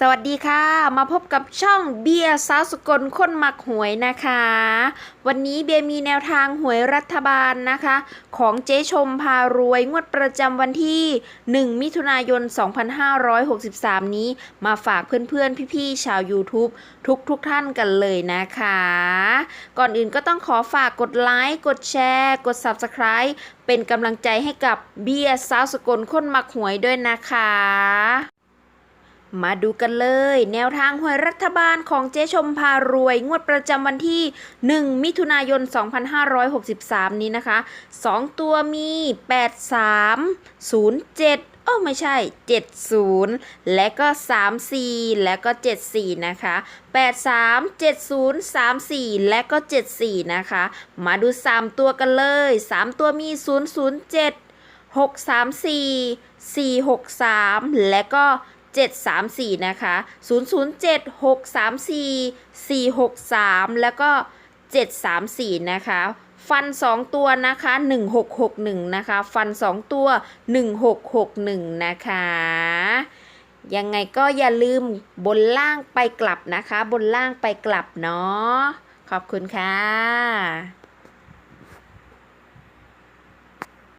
สวัสดีค่ะ มาพบกับช่องเบียร์สาวสกลคนหมักหวยนะคะ วันนี้เบียร์มีแนวทางหวยรัฐบาลนะคะ ของเจ๊ชมพารวยงวดประจำวันที่ 1 มิถุนายน 2563 นี้ มาฝากเพื่อนๆ พี่ๆ ชาว YouTube ทุกๆทท่านกันเลยนะคะ ก่อนอื่นก็ต้องขอฝากกดไลค์กดแชร์ กด Subscribe เป็นกำลังใจให้กับเบียร์สาวสกลคนหมักหวยด้วยนะคะ มาดูกันเลย แนวทางหวยรัฐบาลของเจ๊ชมพารวย งวดประจำวันที่ 1 มิถุนายน 2563 นี้นะคะ 2 ตัวมี 83 07เออไม่ใช่ 70 และก็ 34 และก็ 74 นะคะ 83 70 34 และก็ 74 นะคะ มาดู 3 ตัวกันเลย 3 ตัวมี 007 634 463 และก็ 734 นะคะ 007 634 463 แล้วก็ 734 นะคะ ฟัน 2 ตัวนะคะ 1661 นะคะ ฟัน 2 ตัว 1661 นะคะยังไงก็อย่าลืมบนล่างไปกลับนะคะ บนล่างไปกลับเนาะขอบคุณค่ะ